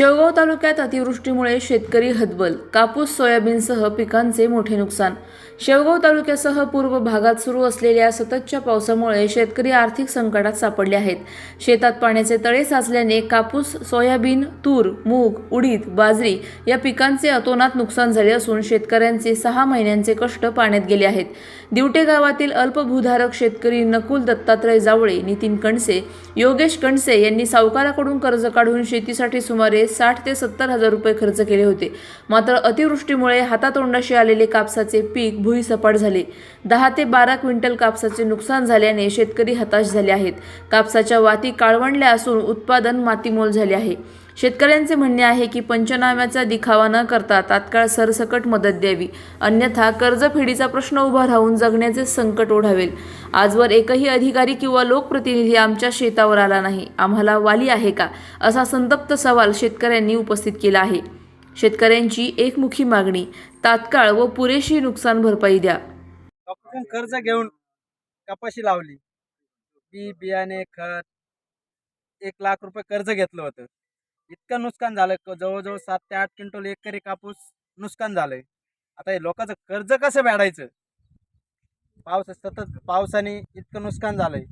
शेवगाव तालुक्यात अतिवृष्टीमुळे शेतकरी हतबल कापूस सोयाबीनसह पिकांचे मोठे नुकसान. शेवगाव तालुक्यासह पूर्व भागात सुरू असलेल्या सततच्या पावसामुळे शेतकरी आर्थिक संकटात सापडले आहेत. शेतात पाण्याचे तळे साचल्याने कापूस सोयाबीन तूर मूग उडीद बाजरी या पिकांचे अतोनात नुकसान झाले असून शेतकऱ्यांचे सहा महिन्यांचे कष्ट पाण्यात गेले आहेत. दिवटे गावातील अल्पभूधारक शेतकरी नकुल दत्तात्रय जावळे नितीन कणसे योगेश कणसे यांनी सावकाराकडून कर्ज काढून शेतीसाठी सुमारे साठ ते सत्तर हजार रुपये खर्च केले होते. मात्र अतिवृष्टीमुळे हातातोंडाशी आलेले कापसाचे पीक भुईसपाट झाले. दहा ते बारा क्विंटल कापसाचे नुकसान झाल्याने शेतकरी हताश झाले आहेत. कापसाच्या वाती काळवंडल्या असून उत्पादन मातीमोल झाले आहे. शेतकऱ्यांचे म्हणणे आहे की पंचनाम्याचा दिखावा न करता तात्काळ सरसकट मदत द्यावी. अन्यथा कर्जफेडीचा प्रश्न उभा राहून जगण्याचे संकट ओढावेल. आजवर एकही अधिकारी किंवा लोकप्रतिनिधी आमच्या शेतावर आला नाही. आम्हाला वाली आहे का? असा संतप्त सवाल शेतकऱ्यांनी उपस्थित केला आहे. शेतकऱ्यांची एकमुखी मागणी तात्काळ व पुरेशी नुकसान भरपाई द्या. आपण कर्ज घेऊन कपाशी लावली. बी बियाणे खत एक लाख रुपये कर्ज घेतलं होतं. इतकं नुकसान झालं. जवळजवळ सात ते आठ क्विंटल एकरी कापूस नुकसान झालंय. आता हे लोकांचं कर्ज कसं फेडायचं? पावस सतत पावसाने इतकं नुकसान झालंय.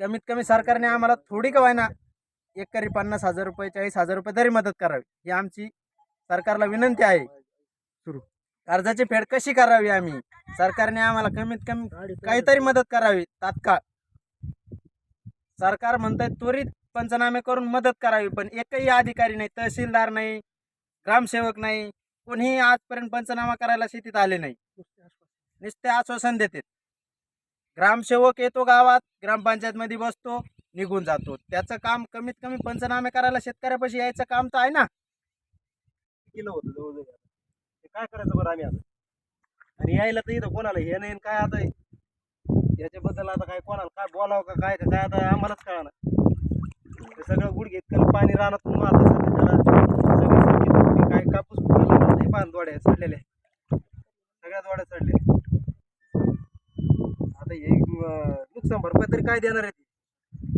कमीत कमी सरकारने आम्हाला थोडी का ना एकरी पन्नास हजार रुपये चाळीस हजार रुपये तरी मदत करावी. ही आमची सरकारला विनंती आहे. सुरू. कर्जाची फेड कशी करावी आम्ही? सरकारने आम्हाला कमीत कमी काहीतरी मदत करावी. तात्काळ. सरकार म्हणतंय त्वरित पंचनामे करून मदत करावी पण एकही अधिकारी नाही तहसीलदार नाही ग्रामसेवक नाही कोणीही आजपर्यंत पंचनामा करायला शेतीत आले नाही. नुसते आश्वासन. देतात. ग्रामसेवक येतो गावात ग्रामपंचायतमध्ये बसतो निघून जातो. त्याचं काम कमीत कमी पंचनामे करायला शेतकऱ्यापाशी यायचं काम तर आहे ना. केलं होतं जवळजवळ. काय करायचं बरं आम्ही आता? आणि यायला तर इथं कोणाला हे नाही काय आता? याच्याबद्दल आता काय कोणाला काय बोलावं का काय काय आता आम्हालाच कळणार ते सगळं गुडघे इतकं पाणी रानातून मारतं सगळं त्याला सगळी काय कापूस फुटायला लागला, पान दोड्या चढलेल्या. सगळ्या दोड्या चढल्या. आता हे नुकसान भरपाई तरी काय देणार आहे ते?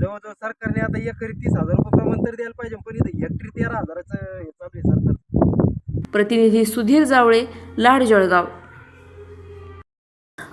जवळजवळ सरकारने आता एकरी तीस हजार रुपये प्रमाण तरी द्यायला पाहिजे पण इथं हेक्टरी तेरा हजाराचं हे चालू आहे सरकार प्रतिनिधी सुधीर जावळे लाड जळगाव.